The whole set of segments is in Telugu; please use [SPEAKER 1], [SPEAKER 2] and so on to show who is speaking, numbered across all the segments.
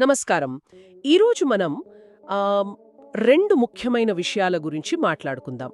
[SPEAKER 1] నమస్కారం. ఈరోజు మనం రెండు ముఖ్యమైన విషయాల గురించి మాట్లాడుకుందాం.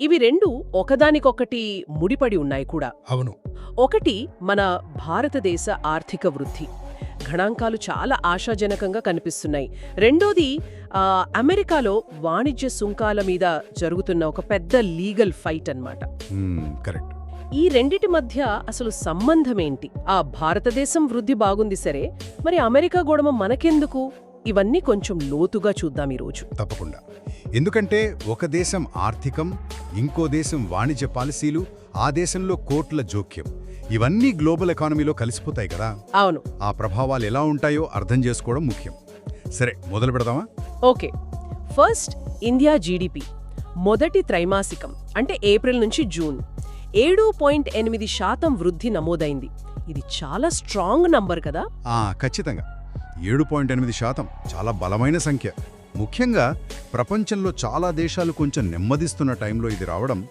[SPEAKER 1] ఇవి రెండు ఒకదానికొకటి ముడిపడి ఉన్నాయి కూడా.
[SPEAKER 2] అవును.
[SPEAKER 1] ఒకటి మన భారతదేశ ఆర్థిక వృద్ధి. గణాంకాలు చాలా ఆశాజనకంగా కనిపిస్తున్నాయి. రెండోది అమెరికాలో వాణిజ్య సుంకాల మీద జరుగుతున్న ఒక పెద్ద లీగల్ ఫైట్ అన్నమాట.
[SPEAKER 2] Hmm, correct.
[SPEAKER 1] ఈ రెండిటి మధ్య అసలు సంబంధమేంటి? ఆ భారతదేశం వృద్ధి బాగుంది సరే మరి అమెరికా గొడవ మనకెందుకు? ఇవన్నీ కొంచెం లోతుగా చూద్దాం ఈరోజు.
[SPEAKER 2] తప్పకుండా. ఎందుకంటే ఒక దేశం ఆర్థికం ఇంకో దేశం వాణిజ్య పాలసీలు ఆ దేశంలో కోర్టుల జోక్యం. ఇవన్నీ గ్లోబల్ ఎకానమీలో కలిసిపోతాయి కదా?
[SPEAKER 1] అవును.
[SPEAKER 2] ఆ ప్రభావాలు ఎలా ఉంటాయో అర్థం చేసుకోవడం ముఖ్యం. సరే మొదలు పెడదామా?
[SPEAKER 1] ఓకే. First India GDP. మొదటి త్రైమాసికం అంటే ఏప్రిల్ నుంచి జూన్. ఏడు పాయింట్ ఎనిమిది శాతం వృద్ధి నమోదైంది. ఇది చాలా స్ట్రాంగ్ నంబర్ కదా?
[SPEAKER 2] ఖచ్చితంగా. ఏడు పాయింట్ ఎనిమిది శాతం చాలా బలమైన సంఖ్య. ముఖ్యంగా ప్రపంచంలో చాలా దేశాలు కొంచెం నెమ్మదిస్తున్న టైంలో ఇది రావడం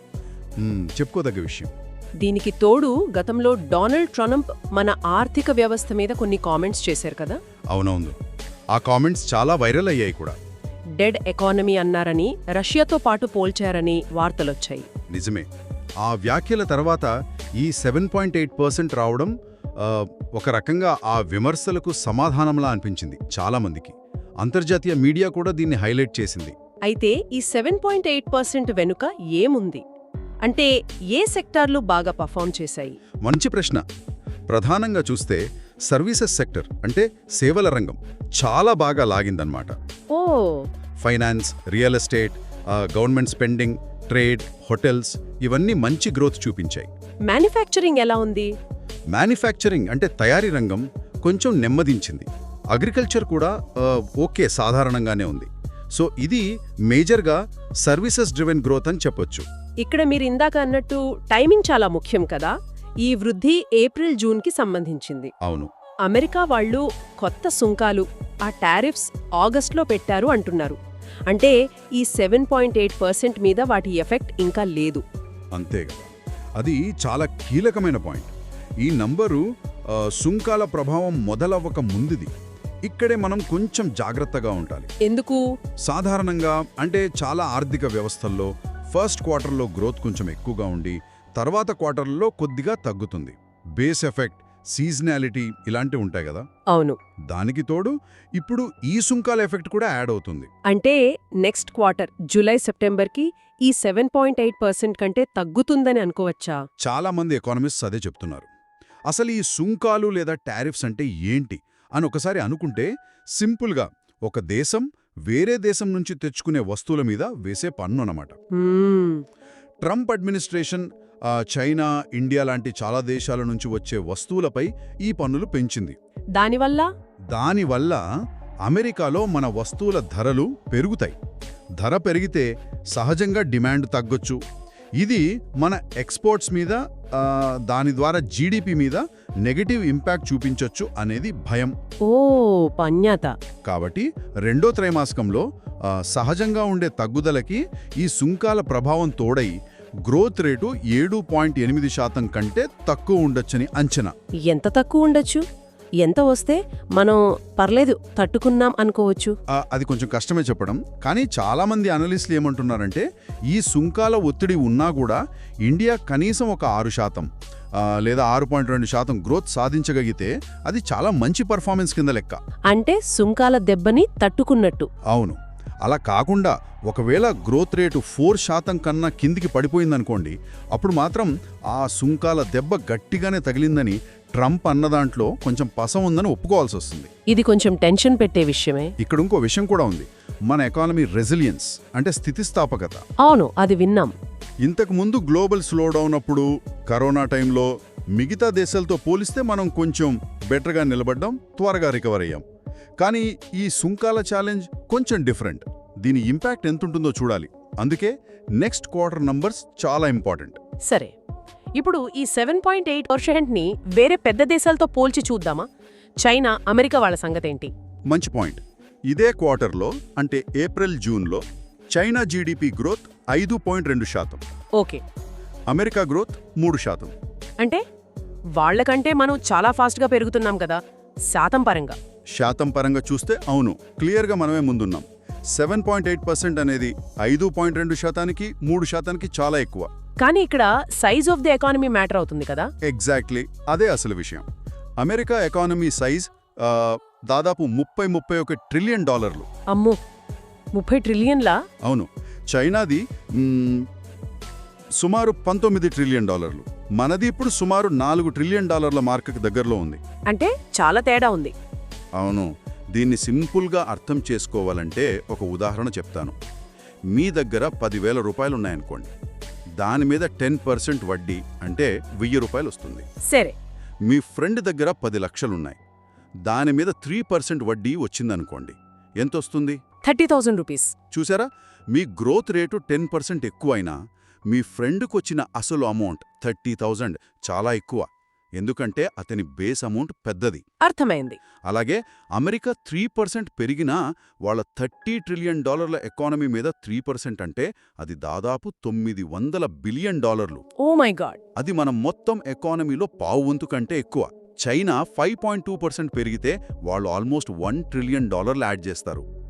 [SPEAKER 2] చెప్పుకోదగ్గ విషయం.
[SPEAKER 1] దీనికి తోడు గతంలో డొనాల్డ్ ట్రంప్ మన ఆర్థిక వ్యవస్థ మీద కొన్ని కామెంట్స్ చేశారు కదా?
[SPEAKER 2] అవునవును. ఆ కామెంట్స్ చాలా వైరల్ అయ్యాయి కూడా.
[SPEAKER 1] డెడ్ ఎకానమీ అన్నారని రష్యాతో పాటు పోల్చారని వార్తలొచ్చాయి.
[SPEAKER 2] నిజమే. ఆ వ్యాఖ్యల తర్వాత ఈ సెవెన్ పాయింట్ ఎయిట్ పర్సెంట్ రావడం ఒక రకంగా ఆ విమర్శలకు సమాధానంలా అనిపించింది చాలామందికి. అంతర్జాతీయ మీడియా కూడా దీన్ని హైలైట్ చేసింది.
[SPEAKER 1] అయితే ఈ సెవెన్ పాయింట్ ఎయిట్ పర్సెంట్ వెనుక ఏముంది? అంటే ఏ సెక్టార్లు బాగా పర్ఫామ్ చేశాయి?
[SPEAKER 2] మంచి ప్రశ్న. ప్రధానంగా చూస్తే సర్వీసెస్ సెక్టర్ అంటే సేవల రంగం చాలా బాగా లాగిందన్నమాట.
[SPEAKER 1] ఓ.
[SPEAKER 2] Finance real estate government spending trade hotels ఇవన్నీ మంచి గ్రోత్ చూపించాయి.
[SPEAKER 1] మ్యానుఫ్యాక్చరింగ్ ఎలా ఉంది?
[SPEAKER 2] మ్యానుఫ్యాక్చరింగ్ అంటే తయారీ రంగం కొంచెం నెమ్మదించింది. అగ్రికల్చర్ కూడా ఓకే సాధారణంగానే ఉంది. సో ఇది మేజర్గా సర్వీసెస్ డ్రివెన్ గ్రోత్ అని చెప్పొచ్చు.
[SPEAKER 1] ఇక్కడ మీరు ఇందాక అన్నట్టు టైమింగ్ చాలా ముఖ్యం కదా? ఈ వృద్ధి ఏప్రిల్ జూన్కి సంబంధించింది.
[SPEAKER 2] అవును.
[SPEAKER 1] అమెరికా వాళ్ళు కొత్త సుంకాలు ఆ టారిఫ్స్ ఆగస్ట్లో పెట్టారు అంటున్నారు. అంటే ఈ సెవెన్ పాయింట్ ఎయిట్ పర్సెంట్ మీద వాటి ఎఫెక్ట్ ఇంకా లేదు.
[SPEAKER 2] అంతే కదా. అది చాలా కీలకమైన పాయింట్. ఈ నంబరు సుంకాల ప్రభావం మొదలవ్వక ముందుది. ఇక్కడే మనం కొంచెం జాగ్రత్తగా ఉండాలి.
[SPEAKER 1] ఎందుకు?
[SPEAKER 2] సాధారణంగా అంటే చాలా ఆర్థిక వ్యవస్థల్లో ఫస్ట్ క్వార్టర్లో గ్రోత్ కొంచెం ఎక్కువగా ఉండి తర్వాత క్వార్టర్లో కొద్దిగా తగ్గుతుంది. బేస్ ఎఫెక్ట్ సీజనాలిటీ ఇలాంటివి ఉంటాయి కదా?
[SPEAKER 1] అవును.
[SPEAKER 2] దానికి తోడు ఇప్పుడు ఈ సుంకాల ఎఫెక్ట్ కూడా యాడ్ అవుతుంది.
[SPEAKER 1] అంటే నెక్స్ట్ క్వార్టర్ జూలై సెప్టెంబర్కి ఈ సెవెన్ పాయింట్ ఎయిట్ పర్సెంట్ కంటే తగ్గుతుందని అనుకోవచ్చా?
[SPEAKER 2] చాలా మంది ఎకానమిస్ట్స్ అదే చెప్తున్నారు. అసలు ఈ సుంకాలు లేదా టారిఫ్స్ అంటే ఏంటి? అని ఒకసారి అనుకుంటే సింపుల్గా ఒక దేశం వేరే దేశం నుంచి తెచ్చుకునే వస్తువుల మీద వేసే పన్ను అన్నమాట. ట్రంప్ అడ్మినిస్ట్రేషన్ చైనా ఇండియా లాంటి చాలా దేశాల నుంచి వచ్చే వస్తువులపై ఈ పన్నులు పెంచింది.
[SPEAKER 1] దానివల్ల?
[SPEAKER 2] దానివల్ల అమెరికాలో మన వస్తువుల ధరలు పెరుగుతాయి. ధర పెరిగితే సహజంగా డిమాండ్ తగ్గొచ్చు. ఇది మన ఎక్స్పోర్ట్స్ మీద దాని ద్వారా జీడిపి మీద నెగటివ్ ఇంపాక్ట్ చూపించొచ్చు అనేది భయం.
[SPEAKER 1] ఓ పన్యాత.
[SPEAKER 2] కాబట్టి రెండో త్రైమాసికంలో సహజంగా ఉండే తగ్గుదలకి ఈ సుంకాల ప్రభావం తోడై గ్రోత్ రేటు ఏడు పాయింట్ ఎనిమిది శాతం కంటే తక్కువ ఉండొచ్చని అంచనా.
[SPEAKER 1] ఎంత తక్కువ ఉండొచ్చు? ఎంత వస్తే మనం పర్లేదు తట్టుకున్నాం అనుకోవచ్చు.
[SPEAKER 2] అది కొంచెం కష్టమే చెప్పడం. కానీ చాలామంది అనలిస్టులు ఏమంటున్నారంటే ఈ సుంకాల ఒత్తిడి ఉన్నా కూడా ఇండియా కనీసం ఒక ఆరు శాతం లేదా ఆరు పాయింట్ రెండు శాతం గ్రోత్ సాధించగలిగితే అది చాలా మంచి పర్ఫార్మెన్స్ కింద లెక్క.
[SPEAKER 1] అంటే సుంకాల దెబ్బని తట్టుకున్నట్టు.
[SPEAKER 2] అవును. అలా కాకుండా ఒకవేళ గ్రోత్ రేటు ఫోర్ శాతం కన్నా కిందికి పడిపోయిందనుకోండి అప్పుడు మాత్రం ఆ సుంకాల దెబ్బ గట్టిగానే తగిలిందని ట్రంప్ అన్న దాంట్లో కొంచెం పసం ఉందని ఒప్పుకోవాల్సి వస్తుంది.
[SPEAKER 1] ఇది కొంచెం టెన్షన్ పెట్టే విషయమే.
[SPEAKER 2] ఇక్కడ ఇంకో విషయం కూడా ఉంది. మన ఎకానమీ రెసిలియన్స్ అంటే స్థితిస్థాపకత.
[SPEAKER 1] అవును అది విన్నాం.
[SPEAKER 2] ఇంతకు ముందు గ్లోబల్ స్లో డౌన్ అప్పుడు కరోనా టైంలో మిగతా దేశాలతో పోలిస్తే మనం కొంచెం బెటర్గా నిలబడ్డాం త్వరగా రికవర్ అయ్యాం. కానీ ఈ సుంకాల ఛాలెంజ్ కొంచెం డిఫరెంట్ దీని ఇంపాక్ట్ ఎంతుంటుందో చూడాలి. అందుకే నెక్స్ట్ క్వార్టర్ నంబర్స్ చాలా ఇంపార్టెంట్
[SPEAKER 1] సరే. ఇప్పుడు ఈ సెవెన్ పాయింట్ ఎయిట్ పర్సెంట్ని వేరే పెద్ద దేశాలతో పోల్చి చూద్దామా? చైనా అమెరికా వాళ్ళ సంగతేంటి?
[SPEAKER 2] మంచి పాయింట్ ఇదే క్వార్టర్లో అంటే ఏప్రిల్ జూన్లో చైనా జీడిపి గ్రోత్ ఐదు పాయింట్ రెండు శాతం.
[SPEAKER 1] ఓకే.
[SPEAKER 2] అమెరికా గ్రోత్ మూడు శాతం.
[SPEAKER 1] అంటే? వాళ్ళకంటే మనం చాలా ఫాస్ట్గా పెరుగుతున్నాం కదా. శాతం పరంగా.
[SPEAKER 2] శాతం పరంగా చూస్తే అవును క్లియర్గా మనమే ముందున్నాం. సెవెన్ పాయింట్ ఎయిట్ పర్సెంట్ అనేది ఐదు పాయింట్ రెండు శాతానికి మూడు శాతానికి చాలా ఎక్కువ.
[SPEAKER 1] కానీ ఇక్కడ size of the economy matter అవుతుంది కదా?
[SPEAKER 2] ఎగ్జాక్ట్లీ అదే అసలు విషయం. అమెరికా ఎకానమీ సైజ్ దాదాపు ముప్పై ముప్పై ఒక ట్రిలియన్ డాలర్లు.
[SPEAKER 1] అమ్మో! ముప్పై ట్రిలియన్లా
[SPEAKER 2] అవును. చైనాది సుమారు పంతొమ్మిది ట్రిలియన్ డాలర్లు. మనది ఇప్పుడు సుమారు నాలుగు ట్రిలియన్ డాలర్ల మార్కుకి దగ్గరలో ఉంది.
[SPEAKER 1] అంటే చాలా తేడా ఉంది.
[SPEAKER 2] అవును. దీన్ని సింపుల్గా అర్థం చేసుకోవాలంటే ఒక ఉదాహరణ చెప్తాను. మీ దగ్గర పదివేల రూపాయలు ఉన్నాయనుకోండి దాని మీద టెన్ పర్సెంట్ వడ్డీ అంటే వెయ్యి రూపాయలు వస్తుంది.
[SPEAKER 1] సరే.
[SPEAKER 2] మీ ఫ్రెండ్ దగ్గర పది లక్షలున్నాయి. దాని మీద త్రీ పర్సెంట్ వడ్డీ వచ్చిందనుకోండి. ఎంత వస్తుంది?
[SPEAKER 1] Thirty thousand rupees.
[SPEAKER 2] చూసారా? మీ గ్రోత్ రేటు టెన్ పర్సెంట్ ఎక్కువైనా మీ ఫ్రెండ్కి వచ్చిన అసలు అమౌంట్ థర్టీ థౌజండ్ చాలా ఎక్కువ. ఎందుకంటే అతని బేస్ అమౌంట్ పెద్దది.
[SPEAKER 1] అర్థమైంది.
[SPEAKER 2] అలాగే అమెరికా త్రీ పర్సెంట్ పెరిగినా వాళ్ళ థర్టీ ట్రిలియన్ డాలర్ల ఎకానమీ మీద త్రీ పర్సెంట్ అంటే అది దాదాపు తొమ్మిది వందల బిలియన్ డాలర్లు.
[SPEAKER 1] Oh my god.
[SPEAKER 2] అది మన మొత్తం ఎకానమీలో పావు వంతు కంటే ఎక్కువ. China five point two percent పెరిగితే వాళ్ళు ఆల్మోస్ట్ వన్ ట్రిలియన్ డాలర్లు యాడ్ చేస్తారు.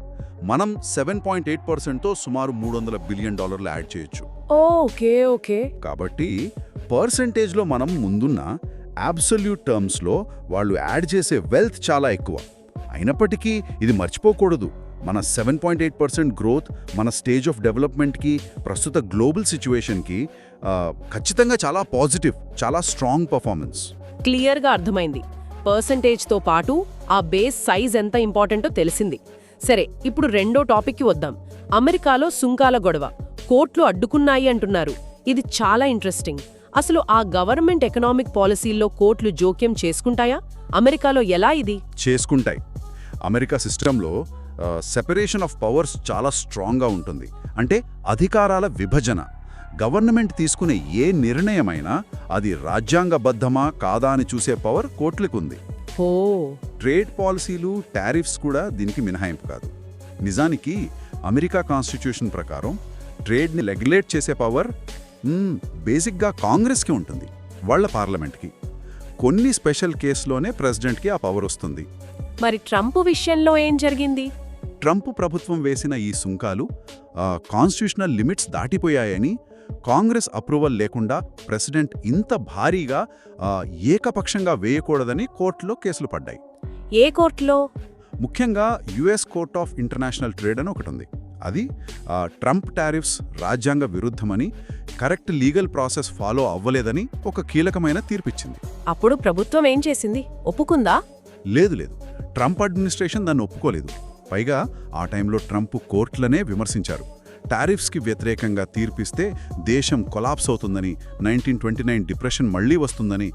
[SPEAKER 2] మనం సెవెన్ పాయింట్ ఎయిట్ పర్సెంట్తో సుమారు మూడు వందల బిలియన్ డాలర్లు యాడ్ చేయొచ్చు.
[SPEAKER 1] Okay okay.
[SPEAKER 2] కాబట్టి పర్సెంటేజ్లో మనం ముందున్న అబ్సల్యూట్ టర్మ్స్లో వాళ్ళు యాడ్ చేసే వెల్త్ చాలా ఎక్కువ. అయినప్పటికీ ఇది మర్చిపోకూడదు. మన seven point eight percent growth మన స్టేజ్ ఆఫ్ డెవలప్మెంట్కి ప్రస్తుత గ్లోబల్ సిచ్యువేషన్కి ఖచ్చితంగా చాలా పాజిటివ్ చాలా స్ట్రాంగ్ పర్ఫార్మెన్స్.
[SPEAKER 1] క్లియర్గా అర్థమైంది. పర్సంటేజ్తో పాటు ఆ బేస్ సైజ్ ఎంత ఇంపార్టెంటో తెలిసింది. సరే ఇప్పుడు రెండో టాపిక్కి వద్దాం. అమెరికాలో సుంకాల గొడవ. కోర్టులు అడ్డుకున్నాయి అంటున్నారు. ఇది చాలా ఇంట్రెస్టింగ్. అసలు ఆ గవర్నమెంట్ ఎకనామిక్ పాలసీల్లో కోర్టులు జోక్యం చేసుకుంటాయా? అమెరికాలో ఎలా ఇది?
[SPEAKER 2] చేసుకుంటాయి. అమెరికా సిస్టంలో సెపరేషన్ ఆఫ్ పవర్స్ చాలా స్ట్రాంగ్గా ఉంటుంది. అంటే అధికారాల విభజన. గవర్నమెంట్ తీసుకునే ఏ నిర్ణయమైనా అది రాజ్యాంగబద్ధమా కాదా అని చూసే పవర్ కోర్టులకుంది
[SPEAKER 1] ఓ.
[SPEAKER 2] ట్రేడ్ పాలసీలు టారిఫ్స్ కూడా దీనికి మినహాయింపు కాదు. నిజానికి అమెరికా కాన్స్టిట్యూషన్ ప్రకారం ట్రేడ్ని రెగ్యులేట్ చేసే పవర్ బేసిక్గా కాంగ్రెస్కి ఉంటుంది వాళ్ళ పార్లమెంట్కి. కొన్ని స్పెషల్ కేసులోనే ప్రెసిడెంట్కి ఆ పవర్ వస్తుంది.
[SPEAKER 1] మరి ట్రంప్ విషయంలో ఏం జరిగింది?
[SPEAKER 2] ట్రంప్ ప్రభుత్వం వేసిన ఈ సుంకాలు కాన్స్టిట్యూషనల్ లిమిట్స్ దాటిపోయాయని కాంగ్రెస్ అప్రూవల్ లేకుండా ప్రెసిడెంట్ ఇంత భారీగా ఏకపక్షంగా వేయకూడదని కోర్టులో కేసులు పడ్డాయి.
[SPEAKER 1] ఏ కోర్టులో?
[SPEAKER 2] ముఖ్యంగా US court of international trade అని ఒకటి ఉంది. అది ట్రంప్ టారిఫ్స్ రాజ్యాంగ విరుద్ధమని కరెక్ట్ లీగల్ ప్రాసెస్ ఫాలో అవ్వలేదని ఒక కీలకమైన తీర్పిచ్చింది.
[SPEAKER 1] అప్పుడు ప్రభుత్వం ఏం చేసింది? ఒప్పుకుందా?
[SPEAKER 2] లేదు లేదు. ట్రంప్ అడ్మినిస్ట్రేషన్ దాన్ని ఒప్పుకోలేదు. పైగా ఆ టైంలో ట్రంప్ కోర్టులనే విమర్శించారు. టారిఫ్స్కి వ్యతిరేకంగా తీర్పిస్తే దేశం కొలాప్స్ అవుతుందని నైన్టీన్ ట్వంటీ నైన్ డిప్రెషన్ మళ్ళీ వస్తుందని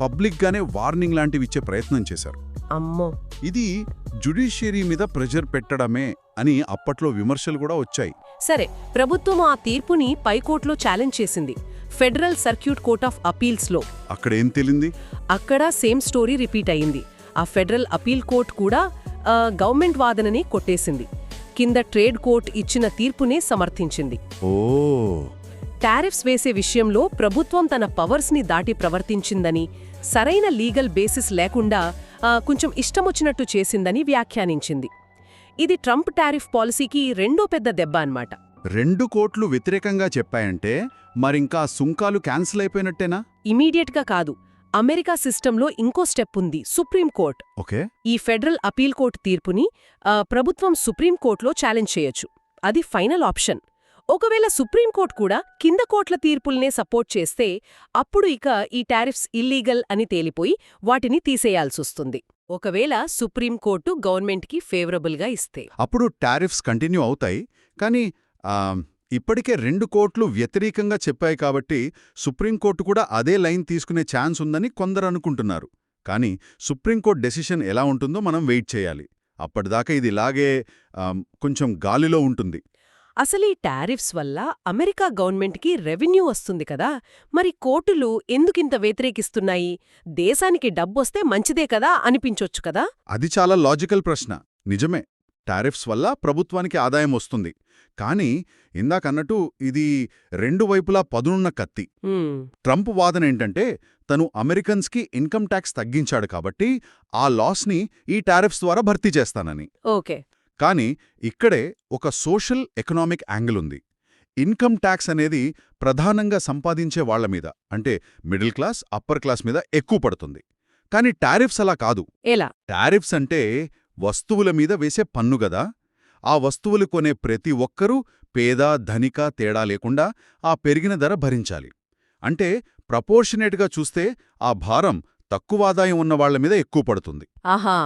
[SPEAKER 2] పబ్లిక్గానే వార్నింగ్ లాంటివి ఇచ్చే ప్రయత్నం చేశారు.
[SPEAKER 1] అమ్మో.
[SPEAKER 2] ఇది జుడిషియరీ మీద ప్రెషర్ పెట్టడమే అని అప్పట్లో విమర్శలు కూడా వచ్చాయి.
[SPEAKER 1] సరే ప్రభుత్వం ఆ తీర్పుని పైకోర్టులో ఛాలెంజ్ చేసింది. ఫెడరల్ సర్క్యూట్ కోర్ట్ ఆఫ్ అపీల్స్లో.
[SPEAKER 2] అక్కడ ఏం తేలింది?
[SPEAKER 1] అక్కడ సేమ్ స్టోరీ రిపీట్ అయింది ఆ ఫెడరల్ అపీల్ కోర్ట్ కూడా గవర్నమెంట్ వాదనని కొట్టేసింది. కింద ట్రేడ్ కోర్ట్ ఇచ్చిన తీర్పునే సమర్థించింది.
[SPEAKER 2] ఓ.
[SPEAKER 1] టారిఫ్స్ వేసే విషయంలో ప్రభుత్వం తన పవర్స్ని దాటి ప్రవర్తించిందని సరైన లీగల్ బేసిస్ లేకుండా కొంచెం ఇష్టమొచ్చినట్టు చేసిందని వ్యాఖ్యానించింది. ఇది ట్రంప్ టారిఫ్ పాలసీకి రెండో పెద్ద దెబ్బ అన్నమాట.
[SPEAKER 2] రెండు కోట్లు వ్యతిరేకంగా చెప్పాయంటే మరింకా సుంకాలు క్యాన్సిల్ అయిపోయినట్టేనా?
[SPEAKER 1] ఇమీడియట్గా కాదు. అమెరికా సిస్టంలో ఇంకో స్టెప్ ఉంది సుప్రీంకోర్ట్
[SPEAKER 2] ఓకే.
[SPEAKER 1] ఈ ఫెడరల్ అపీల్ కోర్టు తీర్పుని ఆ, ప్రభుత్వం సుప్రీంకోర్టులో ఛాలెంజ్ చేయొచ్చు. అది ఫైనల్ ఆప్షన్. ఒకవేళ సుప్రీంకోర్టు కూడా కింద కోట్ల తీర్పుల్నే సపోర్ట్ చేస్తే అప్పుడు ఇక ఈ టారిఫ్స్ ఇల్లీగల్ అని తేలిపోయి వాటిని తీసేయాల్సొస్తుంది. ఒకవేళ సుప్రీంకోర్టు గవర్నమెంట్కి ఫేవరబుల్గా ఇస్తే.
[SPEAKER 2] అప్పుడు టారిఫ్స్ కంటిన్యూ అవుతాయి. కానీ ఇప్పటికే రెండు కోట్లు వ్యతిరేకంగా చెప్పాయి కాబట్టి సుప్రీంకోర్టు కూడా అదే లైన్ తీసుకునే ఛాన్స్ ఉందని కొందరు అనుకుంటున్నారు. కానీ సుప్రీంకోర్టు డెసిషన్ ఎలా ఉంటుందో మనం వెయిట్ చేయాలి. అప్పటిదాకా ఇది ఇలాగే కొంచెం గాలిలో ఉంటుంది.
[SPEAKER 1] అసలు ఈ టారిఫ్స్ వల్ల అమెరికా గవర్నమెంట్కి రెవెన్యూ వస్తుంది కదా మరి కోర్టులు ఎందుకింత వ్యతిరేకిస్తున్నాయి? దేశానికి డబ్బొస్తే మంచిదే కదా అనిపించొచ్చు కదా?
[SPEAKER 2] అది చాలా లాజికల్ ప్రశ్న. నిజమే టారిఫ్స్ వల్ల ప్రభుత్వానికి ఆదాయం వస్తుంది. కానీ ఇందాకన్నట్టు ఇది రెండు వైపులా పదునున్న కత్తి. ట్రంప్ వాదన ఏంటంటే తను అమెరికన్స్కి ఇన్కమ్ ట్యాక్స్ తగ్గించాడు కాబట్టి ఆ లాస్ని ఈ టారిఫ్స్ ద్వారా భర్తీ చేస్తానని.
[SPEAKER 1] ఓకే.
[SPEAKER 2] కానీ ఇక్కడే ఒక సోషల్ ఎకనామిక్ యాంగిల్ ఉంది. ఇన్కమ్ ట్యాక్స్ అనేది ప్రధానంగా సంపాదించే వాళ్ళ మీద అంటే మిడిల్ క్లాస్ అప్పర్ క్లాస్ మీద ఎక్కువ పడుతుంది. కానీ టారిఫ్స్ అలా కాదు.
[SPEAKER 1] ఎలా?
[SPEAKER 2] టారిఫ్స్ అంటే వస్తువుల మీద వేసే పన్ను గదా. ఆ వస్తువులు కొనే ప్రతి ఒక్కరూ పేద ధనిక తేడా లేకుండా ఆ పెరిగిన ధర భరించాలి. అంటే ప్రపోర్షనేట్గా చూస్తే ఆ భారం తక్కువ ఆదాయం ఉన్న వాళ్ళ మీద ఎక్కువ పడుతుంది.
[SPEAKER 1] ఆహా!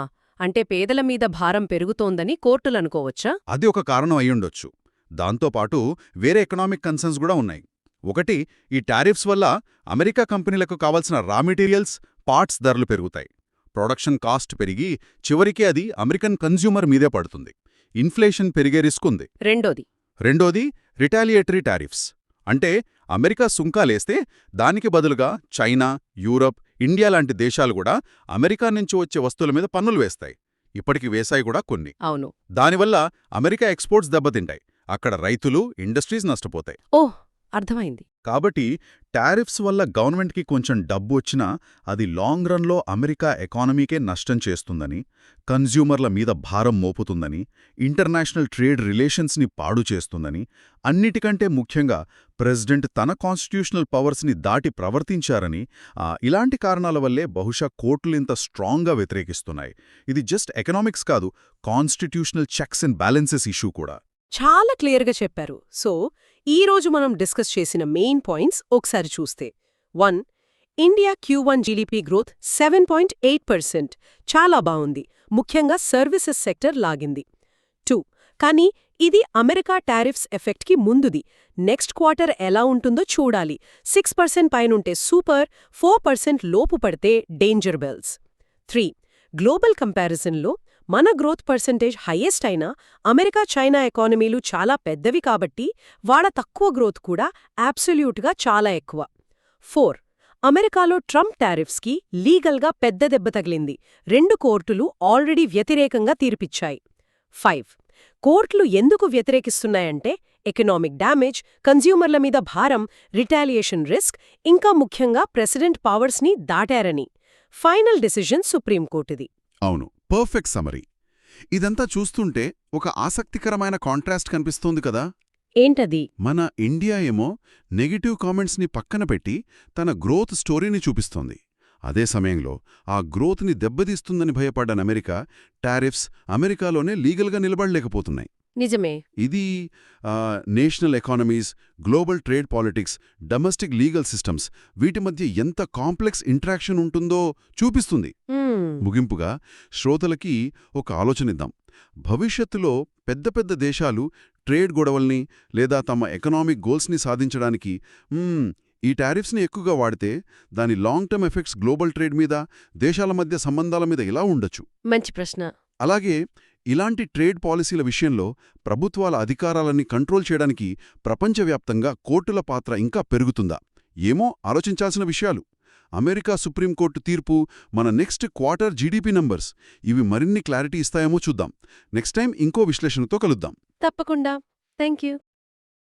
[SPEAKER 1] అంటే పేదల మీద భారం పెరుగుతోందని కోర్టులనుకోవచ్చా?
[SPEAKER 2] అది ఒక కారణం అయ్యుండొచ్చు. దాంతోపాటు వేరే ఎకనామిక్ కన్సర్న్స్ కూడా ఉన్నాయి. ఒకటి ఈ టారిఫ్స్ వల్ల అమెరికా కంపెనీలకు కావాల్సిన రా మెటీరియల్స్ పార్ట్స్ ధరలు పెరుగుతాయి. ప్రొడక్షన్ కాస్ట్ పెరిగి చివరికి అది అమెరికన్ కన్జ్యూమర్ మీదే పడుతుంది. ఇన్ఫ్లేషన్ పెరిగే రిస్క్ ఉంది.
[SPEAKER 1] రెండోది.
[SPEAKER 2] రెండోది రిటాలియేటరీ టారిఫ్స్. అంటే అమెరికా సుంకాలేస్తే దానికి బదులుగా చైనా యూరప్ ఇండియా లాంటి దేశాలు కూడా అమెరికా నుంచి వచ్చే వస్తువుల మీద పన్నులు వేస్తాయి. ఇప్పటికి వేశాయి కూడా కొన్ని.
[SPEAKER 1] అవును.
[SPEAKER 2] దానివల్ల అమెరికా ఎక్స్పోర్ట్స్ దెబ్బతింటాయి. అక్కడ రైతులు ఇండస్ట్రీస్ నష్టపోతాయి.
[SPEAKER 1] ఓహ్! అర్థమైంది.
[SPEAKER 2] కాబట్టి టారిఫ్స్ వల్ల గవర్నమెంట్కి కొంచెం డబ్బు వచ్చినా అది లాంగ్ రన్లో అమెరికా ఎకానమీకే నష్టం చేస్తుందని కన్జ్యూమర్ల మీద భారం మోపుతుందని ఇంటర్నేషనల్ ట్రేడ్ రిలేషన్స్ని పాడు చేస్తుందని అన్నిటికంటే ముఖ్యంగా ప్రెసిడెంట్ తన కాన్స్టిట్యూషనల్ పవర్స్ని దాటి ప్రవర్తించారని ఆ, ఇలాంటి కారణాల వల్లే బహుశా కోర్టులు ఇంత స్ట్రాంగ్గా వ్యతిరేకిస్తున్నాయి. ఇది జస్ట్ ఎకనామిక్స్ కాదు constitutional checks and balances issue కూడా.
[SPEAKER 1] చాలా క్లియర్గా చెప్పారు. సో ఈ రోజు మనం డిస్కస్ చేసిన మెయిన్ పాయింట్స్ ఒకసారి చూస్తే. One India Q one GDP growth seven point eight percent. చాలా బాగుంది. ముఖ్యంగా సర్వీసెస్ సెక్టర్ లాగింది. టూ కానీ ఇది అమెరికా టారిఫ్స్ ఎఫెక్ట్కి ముందుది. నెక్స్ట్ క్వార్టర్ ఎలా ఉంటుందో చూడాలి. సిక్స్ పర్సెంట్ పైనుంటే సూపర్ ఫోర్ పర్సెంట్ లోపు పడితే డేంజర్ బెల్స్. త్రీ గ్లోబల్ కంపారిజన్లో మన గ్రోత్ పర్సంటేజ్ హైయెస్ట్ అయినా అమెరికా చైనా ఎకానమీలు చాలా పెద్దవి కాబట్టి వాళ్ళ తక్కువ గ్రోత్ కూడా అబ్సల్యూట్గా చాలా ఎక్కువ. ఫోర్ అమెరికాలో ట్రంప్ టారిఫ్స్కి లీగల్గా పెద్ద దెబ్బ తగిలింది. రెండు కోర్టులు ఆల్రెడీ వ్యతిరేకంగా తీర్పిచ్చాయి. ఫైవ్ కోర్టులు ఎందుకు వ్యతిరేకిస్తున్నాయంటే ఎకనామిక్ డ్యామేజ్ కన్జ్యూమర్ల మీద భారం రిటాలియేషన్ రిస్క్ ఇంకా ముఖ్యంగా ప్రెసిడెంట్ పవర్స్ని దాటారని. ఫైనల్ డెసిజన్ సుప్రీంకోర్టుది.
[SPEAKER 3] అవును. పర్ఫెక్ట్ సమరీ ఇదంతా చూస్తుంటే ఒక ఆసక్తికరమైన కాంట్రాస్ట్ కనిపిస్తోంది కదా?
[SPEAKER 1] ఏంటది?
[SPEAKER 3] మన ఇండియా ఏమో నెగటివ్ కామెంట్స్ని పక్కన పెట్టి తన గ్రోత్ స్టోరీని చూపిస్తోంది. అదే సమయంలో ఆ గ్రోత్ని దెబ్బతీస్తుందని భయపడ్డన అమెరికా టారిఫ్స్ అమెరికాలోనే లీగల్గా నిలబడలేకపోతున్నాయి.
[SPEAKER 1] నిజమే.
[SPEAKER 3] ఇది national economies global trade politics domestic legal systems వీటి మధ్య ఎంత కాంప్లెక్స్ ఇంట్రాక్షన్ ఉంటుందో చూపిస్తుంది. ముగింపుగా శ్రోతలకి ఒక ఆలోచనిద్దాం. భవిష్యత్తులో పెద్ద పెద్ద దేశాలు ట్రేడ్ గొడవల్ని లేదా తమ ఎకనామిక్ గోల్స్ని సాధించడానికి "మ్మ్, ఈ టారిఫ్స్ని ఎక్కువగా వాడితే దాని long term effects global trade మీద దేశాల మధ్య సంబంధాల మీద ఎలా ఉండొచ్చు.
[SPEAKER 1] మంచి ప్రశ్న.
[SPEAKER 3] అలాగే ఇలాంటి ట్రేడ్ పాలసీల విషయంలో ప్రభుత్వాల అధికారాలని కంట్రోల్ చేయడానికి ప్రపంచవ్యాప్తంగా కోర్టుల పాత్ర ఇంకా పెరుగుతుందా? ఏమో ఆలోచించాల్సిన విషయాలు. అమెరికా సుప్రీంకోర్టు తీర్పు మన నెక్స్ట్ క్వార్టర్ జీడీపీ నంబర్స్. ఇవి మరిన్ని క్లారిటీ ఇస్తాయేమో చూద్దాం. నెక్స్ట్ టైం ఇంకో విశ్లేషణతో కలుద్దాం.
[SPEAKER 1] తప్పకుండా. థ్యాంక్